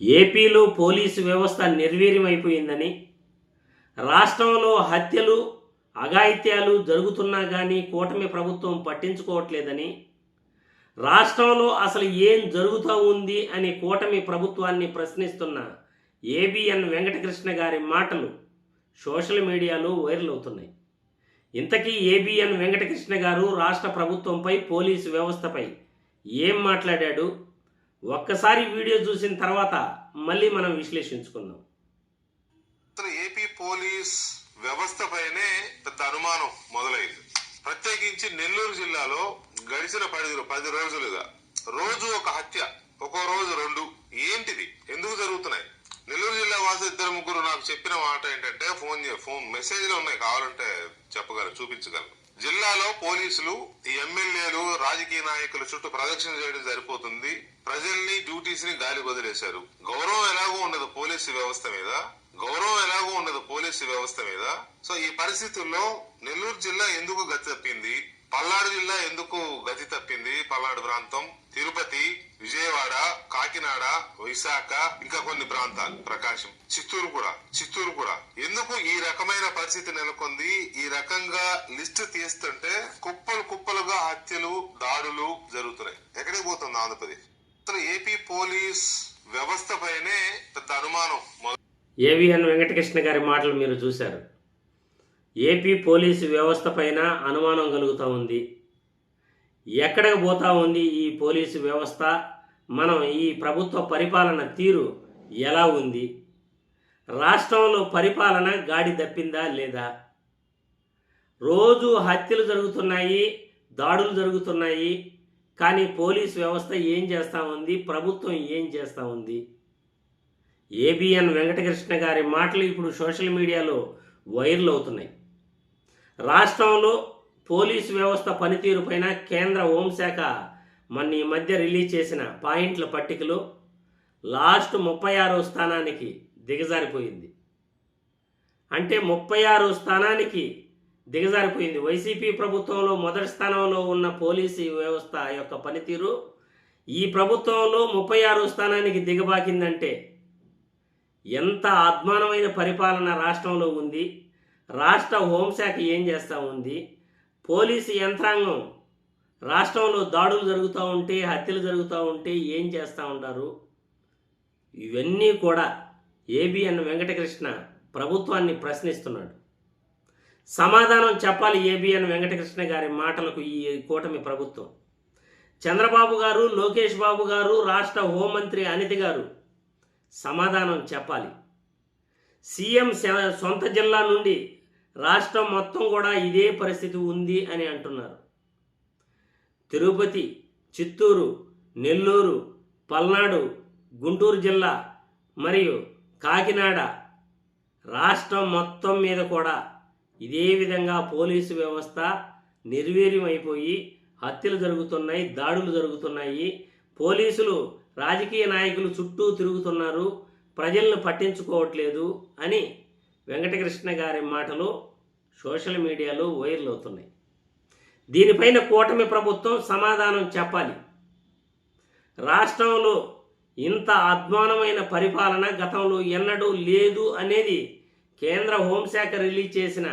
ఏపీలో పోలీసు వ్యవస్థ నిర్వీర్యమైపోయిందని రాష్ట్రంలో హత్యలు అఘాయిత్యాలు జరుగుతున్నా కానీ కూటమి ప్రభుత్వం పట్టించుకోవట్లేదని రాష్ట్రంలో అసలు ఏం జరుగుతూ ఉంది అని కూటమి ప్రభుత్వాన్ని ప్రశ్నిస్తున్న ఏబిఎన్ వెంకటకృష్ణ గారి మాటలు సోషల్ మీడియాలో వైరల్ అవుతున్నాయి. ఇంతకీ ఏబిఎన్ వెంకటకృష్ణ గారు రాష్ట్ర ప్రభుత్వంపై పోలీసు వ్యవస్థపై ఏం మాట్లాడాడు? ఒక్కసారి వీడియో చూసిన తర్వాత మళ్ళీ మనం విశ్లేషించుకుందాం. ఏపీ పోలీస్ వ్యవస్థ పైనే పెద్ద అనుమానం మొదలైంది. ప్రత్యేకించి నెల్లూరు జిల్లాలో గడిచిన పది పది రోజులుగా రోజు ఒక హత్య ఒక్కో రోజు రెండు. ఏంటిది? ఎందుకు జరుగుతున్నాయి? నెల్లూరు జిల్లా వాసు ఇద్దరు ముగ్గురు నాకు చెప్పిన మాట ఏంటంటే ఫోన్ ఫోన్ మెసేజ్లు ఉన్నాయి. కావాలంటే చెప్పగలను చూపించగలను జిల్లాలో పోలీసులు ఈ ఎమ్మెల్యేలు రాజకీయ నాయకుల చుట్టూ ప్రదక్షిణ చేయడం సరిపోతుంది. ప్రజల్ని డ్యూటీస్ని గాలి వదిలేశారు. గౌరవం ఎలాగో ఉండదు పోలీసు వ్యవస్థ మీద. గౌరవం ఎలాగో ఉండదు పోలీసు వ్యవస్థ మీద. సో ఈ పరిస్థితుల్లో నెల్లూరు జిల్లా ఎందుకు గతి తప్పింది పల్నాడు జిల్లా ఎందుకు పల్నాడు ప్రాంతం తిరుపతి విజయవాడ కాకినాడ విశాఖ ఇంకా కొన్ని ప్రాంతాలు. ప్రకాశం. చిత్తూరు కూడా. చిత్తూరు కూడా. ఎందుకు ఈ రకమైన పరిస్థితి నెలకొంది? ఈ రకంగా లిస్ట్ తీస్తుంటే కుప్పలు కుప్పలుగా హత్యలు దాడులు జరుగుతున్నాయి. ఎక్కడికి పోతుంది ఆంధ్రప్రదేశ్? అసలు ఏపీ పోలీస్ వ్యవస్థ పైనే పెద్ద అనుమానం. ఏవిఎన్ వెంకటకృష్ణ గారి మాటలు మీరు చూశారు. ఏపీ పోలీసు వ్యవస్థ పైన అనుమానం కలుగుతూ ఉంది. ఎక్కడికి పోతా ఉంది ఈ పోలీసు వ్యవస్థ? మనం ఈ ప్రభుత్వ పరిపాలన తీరు ఎలా ఉంది? రాష్ట్రంలో పరిపాలన గాడి తప్పిందా లేదా? రోజు హత్యలు జరుగుతున్నాయి దాడులు జరుగుతున్నాయి కానీ పోలీస్ వ్యవస్థ ఏం చేస్తూ ఉంది? ప్రభుత్వం ఏం చేస్తూ ఉంది? ఏబిఎన్ వెంకటకృష్ణ గారి మాటలు ఇప్పుడు సోషల్ మీడియాలో వైరల్ అవుతున్నాయి. రాష్ట్రంలో పోలీసు వ్యవస్థ పనితీరుపైన కేంద్ర హోంశాఖ మన ఈ మధ్య రిలీజ్ చేసిన పాయింట్ల పట్టికలో లాస్ట్ ముప్పై ఆరో స్థానానికి దిగజారిపోయింది. అంటే ముప్పై ఆరో స్థానానికి దిగజారిపోయింది. వైసీపీ ప్రభుత్వంలో మొదటి స్థానంలో ఉన్న పోలీసు వ్యవస్థ యొక్క పనితీరు ఈ ప్రభుత్వంలో ముప్పై ఆరో స్థానానికి దిగబాకిందంటే ఎంత అద్మానమైన పరిపాలన రాష్ట్రంలో ఉంది. రాష్ట్ర హోంశాఖ ఏం చేస్తూ ఉంది? పోలీసు యంత్రాంగం. రాష్ట్రంలో దాడులు జరుగుతూ ఉంటే హత్యలు జరుగుతూ ఉంటే ఏం చేస్తూ ఉంటారు? ఇవన్నీ కూడా ఏబిఎన్ వెంకటకృష్ణ ప్రభుత్వాన్ని ప్రశ్నిస్తున్నాడు. సమాధానం చెప్పాలి ఏబిఎన్ వెంకటకృష్ణ గారి మాటలకు ఈ కూటమి ప్రభుత్వం. చంద్రబాబు గారు లోకేష్ బాబు గారు రాష్ట్ర హోంమంత్రి అనిత గారు సమాధానం చెప్పాలి. సీఎం సొంత జిల్లా నుండి రాష్ట్రం మొత్తం కూడా ఇదే పరిస్థితి ఉంది అని అంటున్నారు. తిరుపతి చిత్తూరు నెల్లూరు పల్నాడు గుంటూరు జిల్లా మరియు కాకినాడ రాష్ట్రం మొత్తం మీద కూడా ఇదే విధంగా పోలీసు వ్యవస్థ నిర్వీర్యమైపోయి హత్యలు జరుగుతున్నాయి దాడులు జరుగుతున్నాయి. పోలీసులు రాజకీయ నాయకులు చుట్టూ తిరుగుతున్నారు. ప్రజలను పట్టించుకోవట్లేదు అని వెంకటకృష్ణ గారి మాటలు సోషల్ మీడియాలో వైరల్ అవుతున్నాయి. దీనిపైన కూటమి ప్రభుత్వం సమాధానం చెప్పాలి. రాష్ట్రంలో ఇంత అధ్వానమైన పరిపాలన గతంలో ఎన్నడూ లేదు అనేది కేంద్ర హోంశాఖ రిలీజ్ చేసిన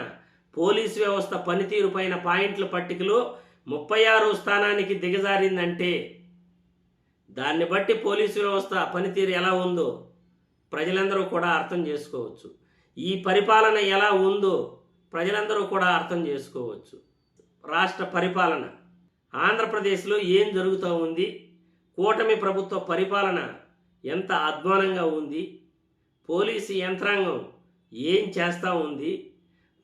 పోలీస్ వ్యవస్థ పనితీరు పైన పాయింట్ల పట్టికలో ముప్పై ఆరో స్థానానికి దిగజారిందంటే దాన్ని బట్టి పోలీసు వ్యవస్థ పనితీరు ఎలా ఉందో ప్రజలందరూ కూడా అర్థం చేసుకోవచ్చు. ఈ పరిపాలన ఎలా ఉందో ప్రజలందరూ కూడా అర్థం చేసుకోవచ్చు. రాష్ట్ర పరిపాలన. ఆంధ్రప్రదేశ్లో ఏం జరుగుతూ ఉంది? కూటమి ప్రభుత్వ పరిపాలన ఎంత అధ్వానంగా ఉంది? పోలీసు యంత్రాంగం ఏం చేస్తూ ఉంది?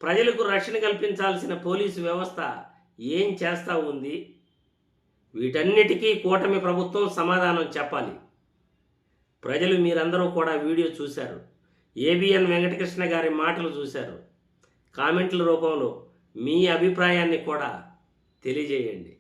ప్రజలకు రక్షణ కల్పించాల్సిన పోలీసు వ్యవస్థ ఏం చేస్తూ ఉంది? వీటన్నిటికీ కూటమి ప్రభుత్వం సమాధానం చెప్పాలి. ప్రజలు మీరందరూ కూడా వీడియో చూశారు. ఏబిఎన్ వెంకటకృష్ణ గారి మాటలు చూశారు. కామెంట్ల రూపంలో మీ అభిప్రాయాన్ని కూడా తెలియజేయండి.